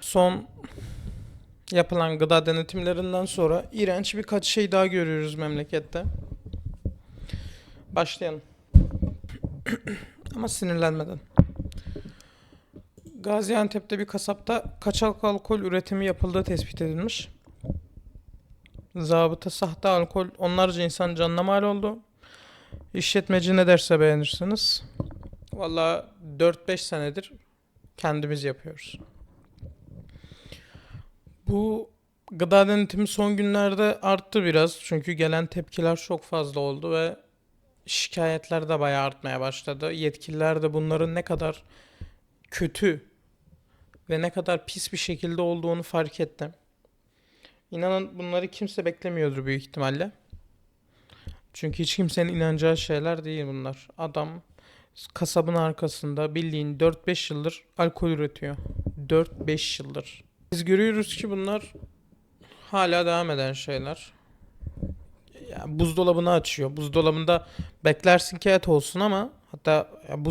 Son yapılan gıda denetimlerinden sonra iğrenç birkaç şey daha görüyoruz memlekette. Başlayalım. Ama sinirlenmeden. Gaziantep'te bir kasapta kaçak alkol üretimi yapıldığı tespit edilmiş. Zabıta sahte alkol onlarca insan canına mal oldu. İşletmeci ne derse beğenirsiniz. Valla 4-5 senedir kendimiz yapıyoruz. Bu gıda denetimi son günlerde arttı biraz. Çünkü gelen tepkiler çok fazla oldu ve şikayetler de bayağı artmaya başladı. Yetkililer de bunların ne kadar kötü ve ne kadar pis bir şekilde olduğunu fark etti. İnanın bunları kimse beklemiyordur büyük ihtimalle. Çünkü hiç kimsenin inanacağı şeyler değil bunlar. Adam kasabın arkasında bildiğin 4-5 yıldır alkol üretiyor. 4-5 yıldır. Biz görüyoruz ki bunlar hala devam eden şeyler. Ya buzdolabını açıyor. Buzdolabında beklersin ki et olsun ama hatta buzdolabı